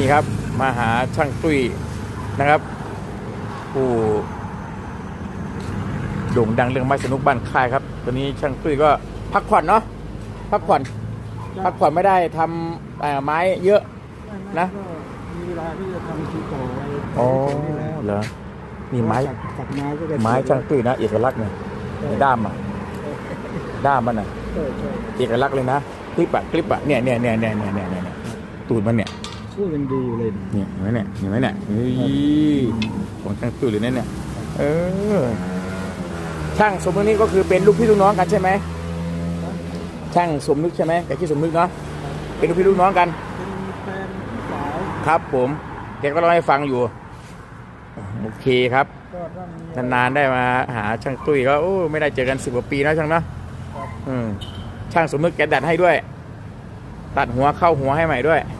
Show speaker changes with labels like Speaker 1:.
Speaker 1: นี่ครับมาหาช่างตุ้ยนะครับผู้โด่งดังเรื่องไม้สนุกบ้านค่ายครับตอนนี้ช่างตุ้ยก็พักผ่อนเนาะพักผ่อนพักผ่อนไม่ได้ทำเอ่อไม้เยอะนะ
Speaker 2: ก็มีเวลาที่จะทำคีโตไว้
Speaker 1: อ๋อ
Speaker 2: นี่แล้ว
Speaker 1: เหรอนี่ไม้
Speaker 2: ตัดตัดไม้ก็จะ
Speaker 1: ไม้ช่างตุ้ยนะเอกลักษณ์เนี่ยด้ามอะด้ามมันอะ
Speaker 2: ใช่ใช่
Speaker 1: เอกลักษณ์เลยนะคลิปอะคลิปอะเนี่ยเนี่ยเนี่ยเนี่ยเนี่ยเนี่ยเนี่ยตูดมันเนี่ย
Speaker 2: สู้ยังดีอยู่เลย
Speaker 1: เนี่ยเห็นไหมเนี่ยเห็นไหมเนี่ยเฮ้ยของช่างตุ้ยเลยนะเนี่ยเออช่างสมนึกนี่ก็คือเป็นลูกพี่ลูกน้องกันใช่ไหมช่างสมนึกใช่ไหมแต่ที่อสมนึกเนาะเป็นลูกพี่ลูกน้องกัน
Speaker 2: เป็นแฟนสาว
Speaker 1: ครับผมแกก็เล่าให้ฟังอยู่โอเคครับ
Speaker 2: ก็ต้องมี
Speaker 1: นานๆได้มาหาช่างตุ้ยก็โอ้ไม่ได้เจอกันสิบกว่าปีแล้วช่างเนาะอืมช่างสมนึกแกดัดให้ด้วย ตัดหัวเข้าหัวให้ใหม่ด้วย
Speaker 2: ค